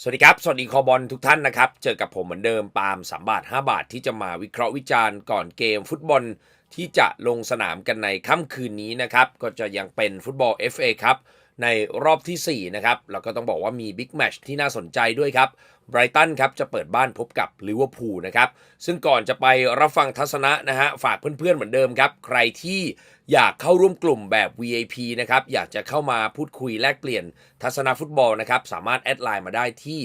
สวัสดีครับ สวัสดีคอบอลทุกท่านนะครับ เจอกับผมเหมือนเดิมปาล์ม3บาท5บาทที่จะมาวิเคราะห์วิจารณ์ก่อนเกมฟุตบอลที่จะลงสนามกันในค่ำคืนนี้นะครับ ก็จะยังเป็นฟุตบอล FA ครับ ในรอบทีสี่ 4 นะครับ แล้วก็ต้องบอกว่ามีบิ๊กแมชที่น่าสนใจด้วยครับไบรตันครับจะเปิดบ้านพบกับลิเวอร์พูลนะครับ ซึ่งก่อนจะไปรับฟังทัศนะนะฮะ ฝากเพื่อนๆเหมือนเดิมครับ ใครที่อยากเข้าร่วมกลุ่มแบบ VIP นะครับ อยากจะเข้ามาพูดคุยแลกเปลี่ยนทัศนะฟุตบอลนะครับ สามารถแอดไลน์มาได้ที่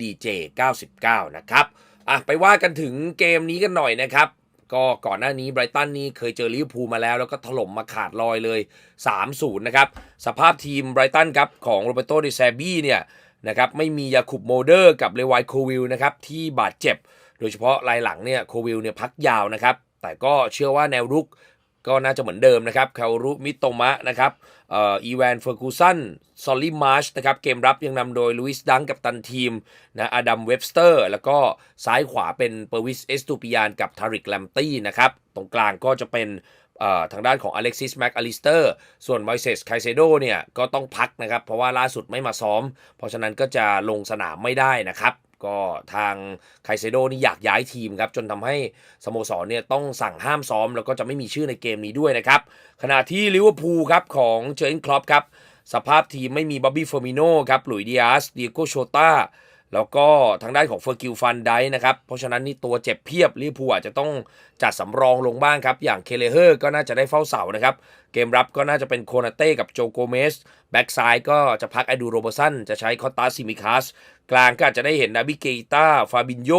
@dj99 นะครับอะไปว่ากันถึงเกมนี้กันหน่อยนะครับ ก็ก่อนหน้านี้ไบรตันนี่เคยเจอลิเวอร์พูลมาแล้ว แล้วก็ถล่มมาขาดลอยเลย 3-0 นะครับ สภาพทีมไบรตันครับ ของโรเบโตดิแซบี้เนี่ยนะครับไม่มียาคุบโมเดอร์กับเลวายโควิลนะครับที่บาดเจ็บ โดยเฉพาะรายหลังเนี่ยโควิลเนี่ยพักยาวนะครับ แต่ก็เชื่อว่าแนวรุก ก็น่าจะเหมือนเดิมนะครับคารุมิโตมะนะครับอีแวนเฟอร์กูสันซอลลี่มาร์ชนะครับเกมรับยังนำโดยลุยส์ดังกับตันทีมนะอดัมเว็บสเตอร์ แล้วก็ซ้ายขวาเป็นเปอร์วิสเอสตูปิยานกับทาริกแลมตี้นะครับตรงกลางก็จะเป็นทางด้านของอเล็กซิสแม็กอลิสเตอร์ส่วนไวเซสไคเซโดเนี่ยก็ต้องพักนะครับ เพราะว่าล่าสุดไม่มาซ้อม เพราะฉะนั้นก็จะลงสนามไม่ได้นะครับ ก็ทางไคเซโดนี่อยากย้ายทีมครับ จนทำให้สโมสรเนี่ยต้องสั่งห้ามซ้อม แล้วก็จะไม่มีชื่อในเกมนี้ด้วยนะครับ ขณะที่ลิเวอร์พูลครับของเจอร์นคลอปครับ สภาพทีมไม่มีบ๊อบบี้เฟอร์มิโนครับหลุยดิอาสเดียโกโชตาแล้วก็ทางด้านของเฟอร์กิลฟันไดนะครับ เพราะฉะนั้นนี่ตัวเจ็บเพียบลิเวอร์พูลอาจจะต้องจัดสำรองลงบ้างครับ อย่างเคเลเฮอร์ก็น่าจะได้เฝ้าเสานะครับ เกมรับก็น่าจะเป็นโคนาเต้กับโจโกเมสแบ็กซ้ายก็จะพักไอดูโรเบอร์สันจะใช้คอตตาซิมิคัสกลางก็อาจจะได้เห็นนาบิเกต้าฟาบินโย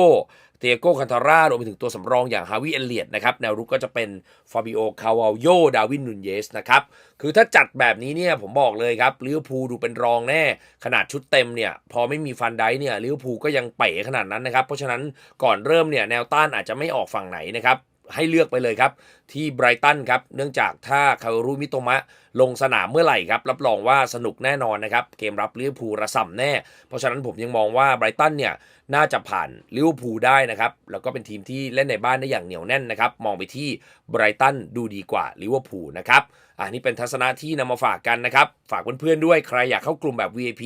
เตโกคันทาร่ารวมไปถึงตัวสำรองอย่างฮาวิเอเลียดนะครับ แนวรุกก็จะเป็นฟาบิโอคาวาโยดาวินนุนเยสนะครับ คือถ้าจัดแบบนี้เนี่ยผมบอกเลยครับลิเวอร์พูลดูเป็นรองแน่ ขนาดชุดเต็มเนี่ยพอไม่มีฟันไดเนี่ยลิเวอร์พูลก็ยังเป๋ขนาดนั้นนะครับ เพราะฉะนั้นก่อนเริ่มเนี่ยแนวต้านอาจจะไม่ออกฝั่งไหนนะครับ ให้เลือกไปเลยครับ ที่ไบรตันครับเนื่องจากถ้าคารุมิโตมะลงสนามเมื่อไหร่ครับ รับรองว่าสนุกแน่นอนนะครับ เกมรับลิเวอร์พูลระส่ำแน่ เพราะฉะนั้นผมยังมองว่าไบรตันเนี่ยน่าจะผ่านลิเวอร์พูลได้นะครับ แล้วก็เป็นทีมที่เล่นในบ้านได้อย่างเหนียวแน่นนะครับ มองไปที่ไบรตันดูดีกว่าลิเวอร์พูลนะครับอ่านี่เป็นทัศนะที่นำมาฝากกันนะครับ ฝากเพื่อนๆด้วยใครอยากเข้ากลุ่มแบบ VIP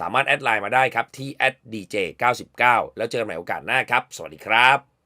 สามารถแอดไลน์มาได้ครับที่ @dj99 แล้วเจอกันใหม่โอกาสหน้าครับ สวัสดีครับ